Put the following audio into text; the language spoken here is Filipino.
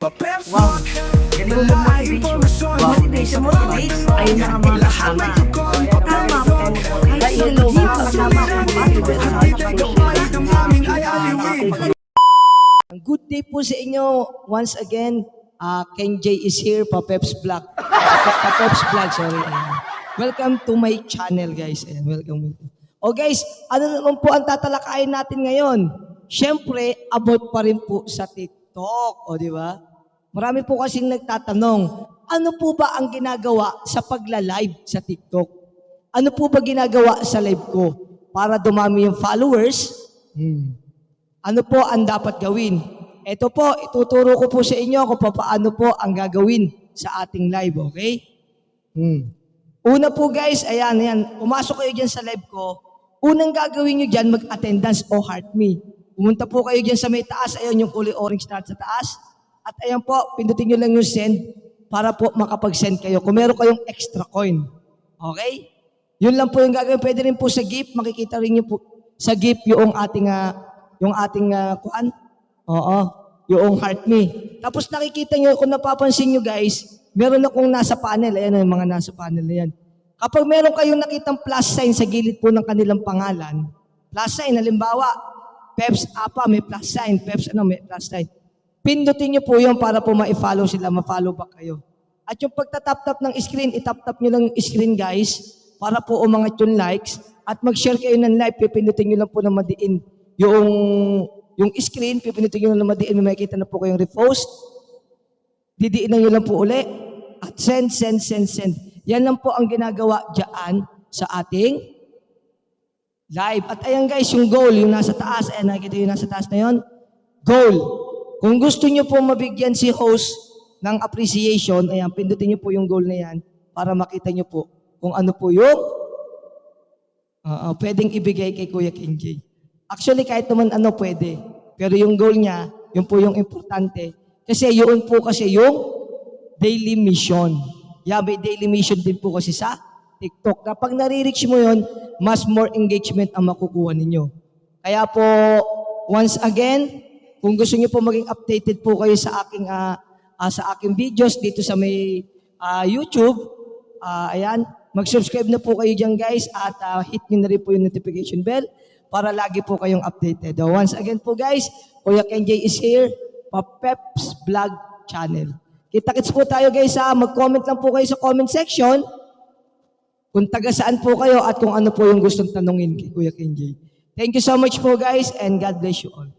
Wow. Galing mo mag-motivation. Wow. Motivation mo, Nate. Ayun na ang mga kasama. Tama po. Ay, hello, mga kasama. Good day po sa inyo. Once again, uh, Ken J is here, Papeps Vlog. Papeps Vlog, sorry. Welcome to my channel, guys. Ayan, welcome. O guys, ano naman po ang tatalakayin natin ngayon? Siyempre, about pa rin po sa TikTok. O, di ba? Marami po kasing nagtatanong, ano po ba ang ginagawa sa pagla-live sa TikTok? Ano po ba ginagawa sa live ko? Para dumami yung followers? Hmm. Ano po ang dapat gawin? Ito po, ituturo ko po sa inyo kung paano po ang gagawin sa ating live, okay? Hmm. Una po guys, ayan, ayan, pumasok kayo dyan sa live ko. Unang gagawin nyo dyan, mag-attendance o heart me. Pumunta po kayo dyan sa may taas, ayan yung kulay orange na sa taas. At ayan po, pindutin nyo lang yung send para po makapag-send kayo. Kung meron kayong extra coin. Okay? Yun lang po yung gagawin. Pwede rin po sa gift, makikita rin nyo po sa gift yung ating, ah, yung ating uh, kuan. Oo, yung heart me. Tapos nakikita nyo, kung napapansin nyo guys, meron akong nasa panel. Ayan yung mga nasa panel na yan. Kapag meron kayong nakitang plus sign sa gilid po ng kanilang pangalan, plus sign, halimbawa, Peps Apa, may plus sign. Peps ano, may plus sign. Pindutin nyo po yun para po ma-follow sila, ma-follow back kayo. At yung pagtatap-tap ng screen, itap-tap nyo lang yung screen guys, para po umangat yung likes, at mag-share kayo ng live, pipindutin nyo lang po na madiin yung, yung screen, pipindutin nyo lang na madiin, may makikita na po kayong repost, didiinan nyo lang po uli, at send, send, send, send. Yan lang po ang ginagawa dyan sa ating live. At ayan guys, yung goal, yung nasa taas, ayan nakikita yung nasa taas na yun, goal. Kung gusto nyo po mabigyan si host ng appreciation, ayan, pindutin nyo po yung goal na yan para makita nyo po kung ano po yung uh, pwedeng ibigay kay Kuya Kenji. Actually, kahit naman ano pwede. Pero yung goal niya, yun po yung importante. Kasi yun po kasi yung daily mission. Yeah, may daily mission din po kasi sa TikTok. Kapag nare-reach mo yun, mas more engagement ang makukuha ninyo. Kaya po, once again, kung gusto niyo po maging updated po kayo sa aking ah, ah, sa aking videos dito sa may ah, YouTube, ah, ayan, mag-subscribe na po kayo diyan guys at ah, hit niyo na rin po yung notification bell para lagi po kayong updated. Ah, Once again po guys, Kuya Kenjay is here, Papeps Vlog Channel. Kita-kits po tayo guys ha, mag-comment lang po kayo sa comment section kung taga saan po kayo at kung ano po yung gustong tanungin kay Kuya Kenjay. Thank you so much po guys and God bless you all.